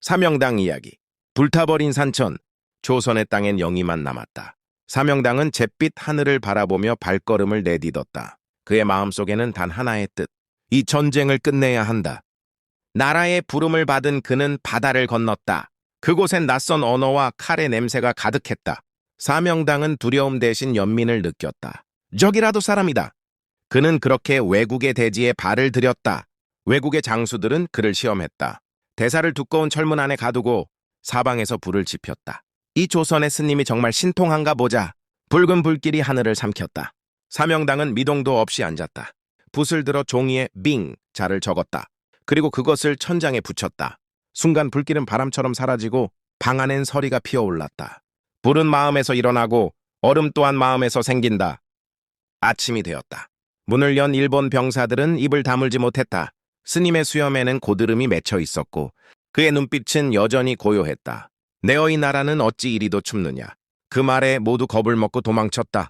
사명당 이야기. 불타버린 산천. 조선의 땅엔 영희만 남았다. 사명당은 잿빛 하늘을 바라보며 발걸음을 내딛었다. 그의 마음속에는 단 하나의 뜻. 이 전쟁을 끝내야 한다. 나라의 부름을 받은 그는 바다를 건넜다. 그곳엔 낯선 언어와 칼의 냄새가 가득했다. 사명당은 두려움 대신 연민을 느꼈다. 적이라도 사람이다. 그는 그렇게 외국의 대지에 발을 들였다. 외국의 장수들은 그를 시험했다. 대사를 두꺼운 철문 안에 가두고 사방에서 불을 지폈다. 이 조선의 스님이 정말 신통한가 보자. 붉은 불길이 하늘을 삼켰다. 사명당은 미동도 없이 앉았다. 붓을 들어 종이에 빙 자를 적었다. 그리고 그것을 천장에 붙였다. 순간 불길은 바람처럼 사라지고 방 안엔 서리가 피어올랐다. 불은 마음에서 일어나고 얼음 또한 마음에서 생긴다. 아침이 되었다. 문을 연 일본 병사들은 입을 다물지 못했다. 스님의 수염에는 고드름이 맺혀 있었고 그의 눈빛은 여전히 고요했다. 내어이 나라는 어찌 이리도 춥느냐. 그 말에 모두 겁을 먹고 도망쳤다.